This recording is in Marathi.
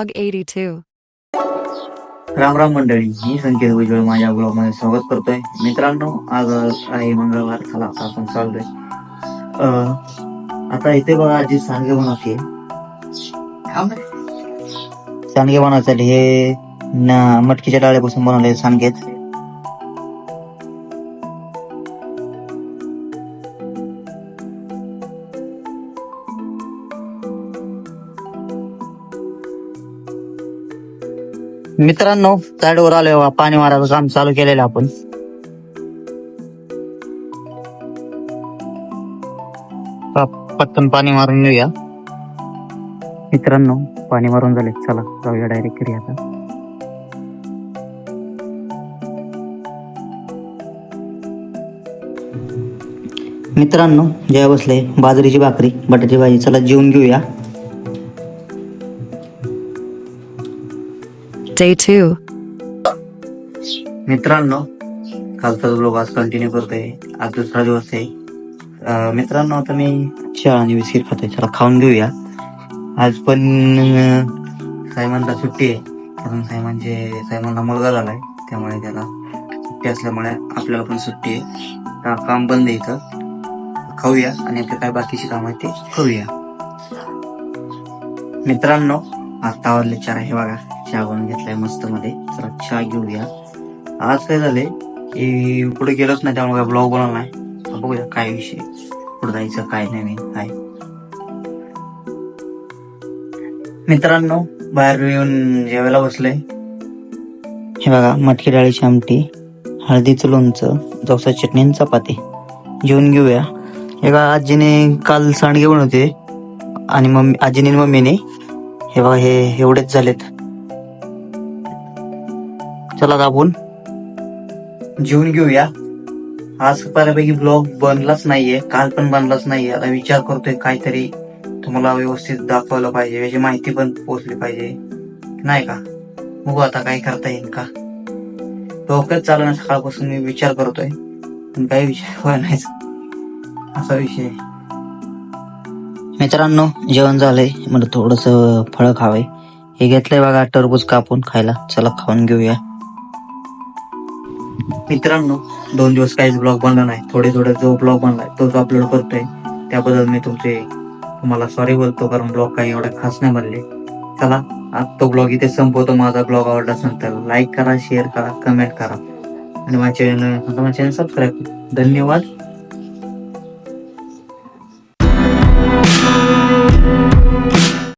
Dog 82. राम राम मंडळी मी संकेत उज्ज्वल माझ्या ब्लॉगमध्ये स्वागत करतोय. मित्रांनो आज आहे मंगळवार चला आता आपण चाललोय अं, आता इथे बघा आजी सांडगे बनवते सांडगे बनवायसाठी हे न- मटकीच्या डाळीपासून बनवले सांडगेत. मित्रांनो साईडवर आलो पाणी मारायचं काम चालू केलेलं आपण. पटकन पाणी मारून घेऊया मित्रांनो पाणी मारून झाले. चला जाऊया डायरेक्ट घरी आता. मित्रांनो जय बसले. बाजरीची भाकरी बटाटी भाजी. चला जेवून घेऊया. Day two. मित्रांनो कालचा ब्लॉग आज कंटिन्यू करतोय. आज दुसरा दिवस आहे. अं, मित्रांनो आता मी चहा आणि बिस्किट खातोय. चला खाऊन घेऊया. आज पण अं, सायमनला सुट्टी आहे. कारण सायमनचे सायमनला मुलगा झालाय. त्यामुळे त्याला सुट्टी असल्यामुळे आपल्याला पण सुट्टी आहे. आता काम बंद आहे इथं. खाऊया आणि आपले काय बाकीची काम आहे ते करूया मित्रांनो आता वाजले चार आहे बघा. चहा बनवून घेतलाय मस्त मध्ये चला चहा घेऊया. आज काय झाले की पुढे गेलोच नाही त्यामुळे ब्लॉग बनवला नाही. बघूया काय विषय. पुढे जायचं काय नवीन काय? मित्रांनो बाहेर येऊन जेवायला बसले हे बघा मटकी डाळीची आमटी हळदीचं लोणचं जवसा चटणी आणि चपाती. जेवून घेऊया. हे बघा आजीने काल सांडगे बनवते आणि मम्मी आजीने मम्मीने. हे बघा हे एवढेच झालेत. चला आपण जेवून घेऊया. आज बऱ्यापैकी ब्लॉग बनलाच नाहीये काल पण बनलाच नाहीये. आता विचार करतोय काहीतरी तुम्हाला व्यवस्थित दाखवलं पाहिजे याची माहिती पण पोहोचली पाहिजे. नाही का? बघू आता काय करता येईल का? डोक्यात चालू ना सकाळपासून मी विचार करतोय. पण काही होय नाहीच. असा विषय. मित्रांनो जेवण झालंय. मला थोडस फळ खावंय हे घेतलंय बघा टरबूज कापून खायला. चला खाऊन घेऊया. मित्रांनो दोन दिवस काहीच ब्लॉग बनला नाही. थोडे थोडे जो ब्लॉग बनलाय तोच अपलोड करतोय त्याबद्दल मी तुमचे तुम्हाला सॉरी बोलतो कारण ब्लॉग काही एवढे खास नाही बनले. चला आज तो ब्लॉग इथे संपवतो. माझा ब्लॉग आवडला असेल तर लाईक करा शेअर करा कमेंट करा. आणि माझ्या चॅनल माझ्या चॅनल सबस्क्राईब करा. धन्यवाद.